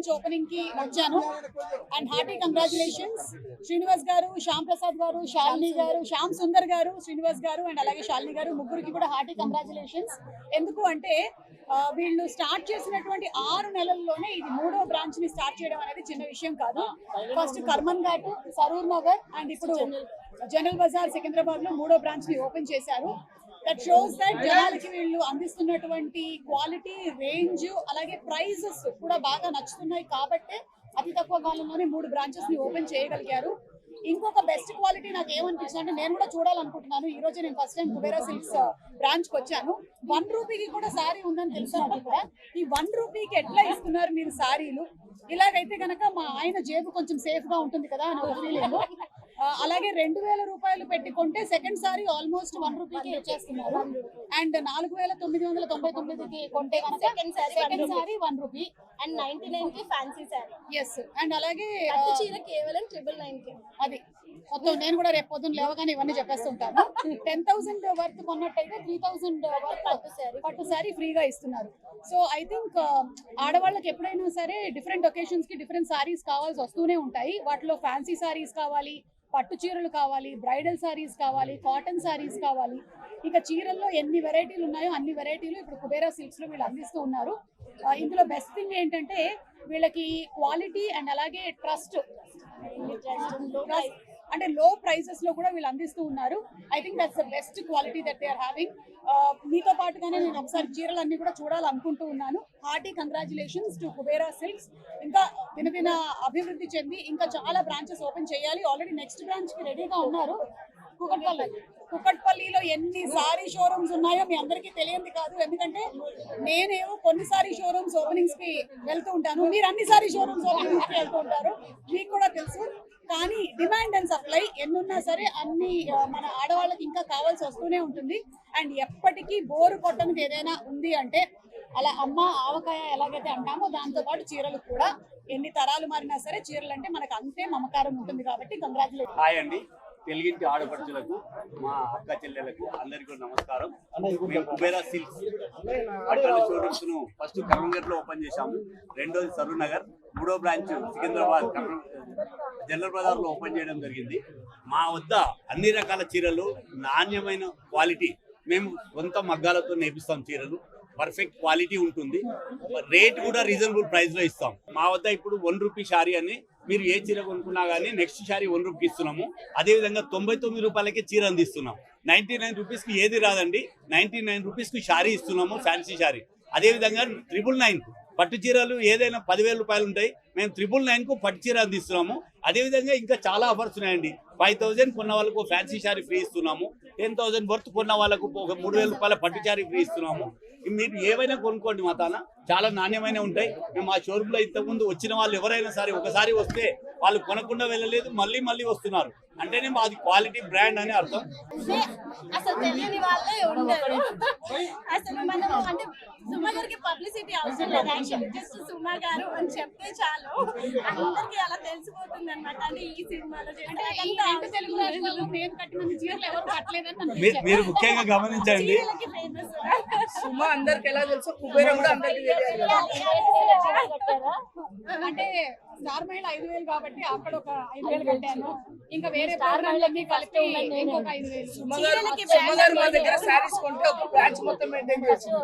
Branch ఓపెనింగ్కి వచ్చాను. And hearty congratulations Srinivas గారు శ్యామ్ ప్రసాద్ గారు శాలిని గారు శ్యామ్ సుందర్ గారు శ్రీనివాస్ గారు అండ్ అలాగే శాలిని గారు ముగ్గురికి కూడా హార్టీ కంగ్రాచులేషన్స్ ఎందుకు అంటే వీళ్ళు స్టార్ట్ చేసినటువంటి ఆరు నెలల్లోనే ఇది మూడో బ్రాంచ్ని స్టార్ట్ చేయడం అనేది చిన్న విషయం కాదు. ఫస్ట్ కర్మన్ ఘాట్ సరూర్ నగర్ అండ్ ఇప్పుడు జనరల్ బజార్ సికింద్రాబాద్లో మూడో బ్రాంచ్ని ఓపెన్ చేశారు. దట్ షోస్ దట్ జనాలకి వీళ్ళు అందిస్తున్నటువంటి క్వాలిటీ రేంజ్ అలాగే ప్రైజెస్ కూడా బాగా నచ్చుతున్నాయి కాబట్టి అతి తక్కువ కాలంలోనే మూడు బ్రాంచెస్ని ఓపెన్ చేయగలిగారు. ఇంకొక బెస్ట్ క్వాలిటీ నాకు ఏమనిపించింది అంటే నేను కూడా చూడాలనుకుంటున్నాను. ఈ రోజు నేను ఫస్ట్ టైం కుబేరా సిల్క్స్ బ్రాంచ్కి వచ్చాను. వన్ రూపీకి కూడా సారీ ఉందని తెలుసు కూడా? ఈ వన్ రూపీకి ఎట్లా ఇస్తున్నారు మీరు సారీలు? ఇలాగైతే గనక మా ఆయన జేబు కొంచెం సేఫ్గా ఉంటుంది కదా అని ఒక ఫీలింగ్ అలాగే రెండు వేల రూపాయలు పెట్టి కొంటే సెకండ్ సారీ ఆల్మోస్ట్ వన్ రూపీకి ఇచ్చేస్తున్నారు. అండ్ నాలుగు వేల తొమ్మిది వందల తొంభై తొమ్మిదికి కొంటే కనుక saree one second. Sorry one rupee and ninety నైన్కి ఫ్యాన్సీ శారీ ఎస్ అండ్ అలాగే చీర కేవలం ట్రిపుల్ నైన్కి. అది. మొత్తం నేను కూడా రేపు పొద్దున్న లేవగానే ఇవన్నీ చెప్పేస్తుంటాను. టెన్ థౌసండ్ వర్త్ కొన్నట్టయితే త్రీ థౌసండ్ వర్త్ పట్టు శారీ ఫ్రీగా ఇస్తున్నారు. సో ఐ థింక్ ఆడవాళ్ళకి ఎప్పుడైనా సరే డిఫరెంట్ ఒకేషన్స్కి డిఫరెంట్ సారీస్ కావాల్సి వస్తూనే ఉంటాయి. వాటిలో ఫ్యాన్సీ సారీస్ కావాలి పట్టు చీరలు కావాలి బ్రైడల్ సారీస్ కావాలి కాటన్ సారీస్ కావాలి. ఇక చీరల్లో ఎన్ని వెరైటీలు ఉన్నాయో అన్ని వెరైటీలు ఇప్పుడు కుబేరా సిల్క్స్లో వీళ్ళు అందిస్తూ ఉన్నారు. ఇందులో బెస్ట్ థింగ్ ఏంటంటే వీళ్ళకి క్వాలిటీ అండ్ అలాగే ట్రస్ట్ అంటే లో ప్రైసెస్లో కూడా వీళ్ళు అందిస్తూ ఉన్నారు. I think that's the best quality that they are having మీతో పాటుగానే నేను ఒకసారి చీరలన్నీ కూడా చూడాలనుకుంటూ ఉన్నాను. Hearty congratulations to Kubera silks ఇంకా దినదిన అభివృద్ధి చెంది ఇంకా చాలా బ్రాంచెస్ ఓపెన్ చేయాలి. ఆల్రెడీ నెక్స్ట్ బ్రాంచ్కి రెడీగా ఉన్నారు. కుకట్పల్లి. కుకట్పల్లిలో ఎన్ని సారీ షోరూమ్స్ ఉన్నాయో మీ అందరికీ తెలియంది కాదు. ఎందుకంటే నేనేమో కొన్ని సారీ షోరూమ్స్ ఓపెనింగ్స్కి వెళ్తూ ఉంటాను. మీరు అన్ని సారీ షోరూమ్స్ ఓపెనింగ్స్కి వెళ్తూ ఉంటారు. మీకు కూడా తెలుసు. కానీ డిమాండ్ అండ్ సప్లై ఎన్నున్నా సరే అన్ని మన ఆడవాళ్ళకి ఇంకా కావాల్సి వస్తూనే ఉంటుంది. అండ్ ఎప్పటికీ బోరు కొట్టనిది ఏదైనా ఉంది అంటే అలా అమ్మ ఆవకాయ ఎలాగైతే అంటామో దాంతో పాటు చీరలు కూడా ఎన్ని తరాలు మారినా సరే చీరలు అంటే మనకు అంతే మమకారం ఉంటుంది కాబట్టి కంగ్రాచులేషన్ హాయ్ అండి. తెలుగింటి ఆడపడుచులకు మా అక్క చెల్లెలకు అందరికీ నమస్కారం. మేము కుబేరా సిల్క్స్ బట్టల షోరూమ్స్ను ఫస్ట్ కరీంనగర్లో ఓపెన్ చేశాము. రెండోది సరూర్ నగర్ మూడో బ్రాంచ్ సికింద్రాబాద్ జనరల్ బజార్లో ఓపెన్ చేయడం జరిగింది. మా వద్ద అన్ని రకాల చీరలు నాణ్యమైన క్వాలిటీ మేము సొంత మగ్గాలతో నేపిస్తాం చీరలు. పర్ఫెక్ట్ క్వాలిటీ ఉంటుంది. రేట్ కూడా రీజనబుల్ ప్రైస్లో ఇస్తాం. మా వద్ద ఇప్పుడు వన్ రూపీ శారీ అని మీరు ఏ చీర కొనుక్కున్నా కానీ నెక్స్ట్ శారీ వన్ రూపీకి ఇస్తున్నాము. అదే విధంగా తొంభై తొమ్మిది రూపాయలకే చీర అందిస్తున్నాం. నైన్టీ నైన్ రూపీస్కి ఏది రాదండి. నైన్టీ నైన్ రూపీస్కి ఇస్తున్నాము ఫ్యాన్సీ శారీ. అదే విధంగా ట్రిపుల్ నైన్ పట్టు చీరలు ఏదైనా పదివేల రూపాయలు ఉంటాయి. మేము ట్రిపుల్ నైన్కు పట్టు చీర అందిస్తున్నాము. అదే విధంగా ఇంకా చాలా ఆఫర్స్ ఉన్నాయండి. ఫైవ్ థౌసండ్ కొన్న వాళ్ళకు ఫ్యాన్సీ శారీ ఫ్రీ ఇస్తున్నాము. టెన్ థౌజండ్ వర్త్ కొన్న వాళ్ళకు ఒక మూడు వేల రూపాయల పట్టు శారీ ఫ్రీ ఇస్తున్నాము. మీరు ఏవైనా కొనుక్కోండి మా తాన. చాలా నాణ్యమైన ఉంటాయి. మేము మా షోరూమ్ ఇంతకుముందు వచ్చిన వాళ్ళు ఎవరైనా సరే ఒకసారి వస్తే వాళ్ళు కొనకుండా వెళ్ళలేదు మళ్ళీ మళ్ళీ వస్తున్నారు. అంటేనే మాది క్వాలిటీ బ్రాండ్ అని అర్థం. అసలు తెలియని వాళ్ళే ఉండరు. అసలు మనం అంటే సుమ గారికి పబ్లిసిటీ అవసరం లేదు? జస్ట్ సుమ గారు అని చెప్తే చాలు. అందరికి అలా తెలిసిపోతుంది అనమాట అంటే ఈ సినిమాలో తెలుగు రాష్ట్రాల్లో నేను చీరలు ఎవరు కట్టలేదని మీరు ముఖ్యంగా గమనించండి. ఫేమస్ సుమ అందరికి ఎలా తెలుసు కుబేర కూడా అందరికి. అంటే స్టార్ మైల్ ఐదు వేలు కాబట్టి అక్కడ ఒక ఐదు వేలు కట్టాను. ఇంకా వేరే ప్రోగ్రామ్లన్నీ కలిపి ఇంకొక ఐదు వేలు. సుమ గారు మా దగ్గర శారీస్ కొంటే ఒక బ్రాంచ్ మొత్తం మెయింటైన్ చేస్తుంది